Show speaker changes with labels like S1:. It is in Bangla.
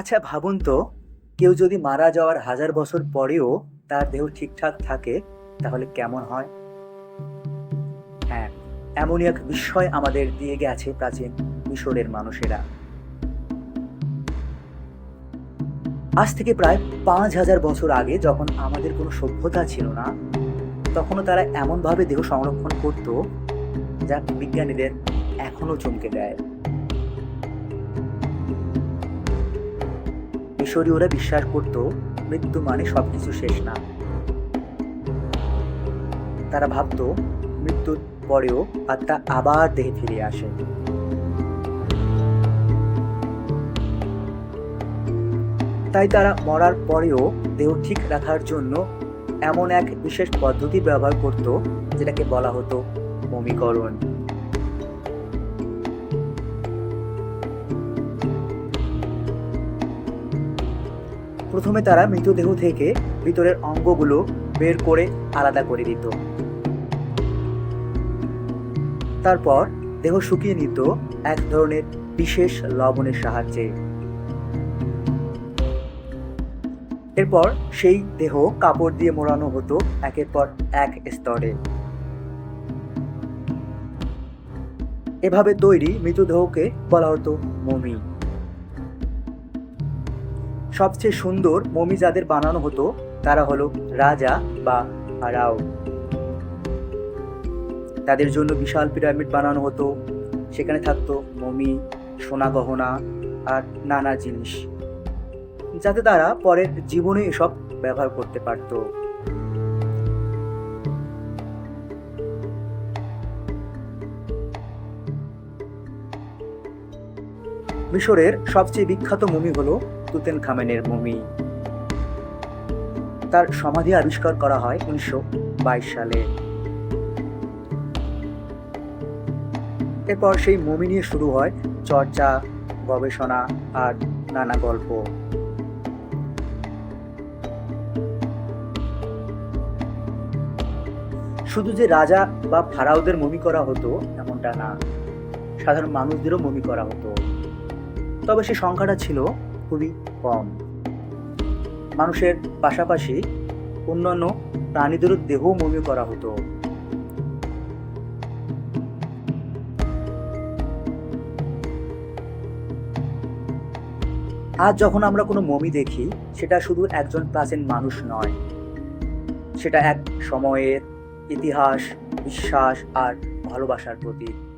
S1: আচ্ছা ভাবুন তো, কেউ যদি মারা যাওয়ার হাজার বছর পরেও তার দেহ ঠিকঠাক থাকে, তাহলে কেমন হয়? হ্যাঁ এমনই এক বিস্ময় আমাদের দিয়ে গেছে প্রাচীন মিশরের মানুষেরা। আজ থেকে প্রায় পাঁচ হাজার বছর আগে যখন আমাদের কোনো সভ্যতা ছিল না, তখনও তারা এমনভাবে দেহ সংরক্ষণ করত যা বিজ্ঞানীদের এখনও চমকে দেয়। মিশরীয়রা বিশ্বাস করত, মৃত্যু মানে সবকিছু শেষ না। তারা ভাবতো, মৃত্যুর পরেও আত্মা আবার দেহে ফিরে আসে। তাই তারা মরার পরেও দেহ ঠিক রাখার জন্য এমন এক বিশেষ পদ্ধতি ব্যবহার করত, যেটাকে বলা হতো মমিকরণ। প্রথমে তারা মৃতদেহ থেকে ভিতরের অঙ্গগুলো বের করে আলাদা করে দিত। তারপর দেহ শুকিয়ে নিত এক ধরনের বিশেষ লবণের সাহায্যে। এরপর সেই দেহ কাপড় দিয়ে মোড়ানো হতো একের পর এক স্তরে। এভাবে তৈরি মৃতদেহকে বলা হতো মমি। সবচেয়ে সুন্দর মমি যাদের বানানো হতো, তারা হলো রাজা বা রাও তাদের জন্য বিশাল পিরামিড বানানো হতো। সেখানে থাকতো মমি, সোনা গহনা আর নানা জিনিস, যাতে তারা পরের জীবনে এসব ব্যবহার করতে পারতো। মিশরের সবচেয়ে বিখ্যাত মমি হলো তুতেন খামেনের মমি। তার সমাধি আবিষ্কার করা হয় উনিশশো বাইশ সালে। এরপর সেই মমি নিয়ে শুরু হয় চর্চা, গবেষণা আর নানা গল্প। শুধু যে রাজা বা ফারাওদের মমি করা হতো এমনটা না। সাধারণ মানুষদেরও মমি করা হতো। তবে সে সংখ্যাটা ছিল খুবই কম। মানুষের পাশাপাশি অন্যান্য প্রাণীদেরও দেহ মমি করা হতো। আজ যখন আমরা কোনো মমি দেখি, সেটা শুধু একজন প্রাচীন মানুষ নয়। সেটা এক সময়ের ইতিহাস, বিশ্বাস আর ভালোবাসার প্রতীক।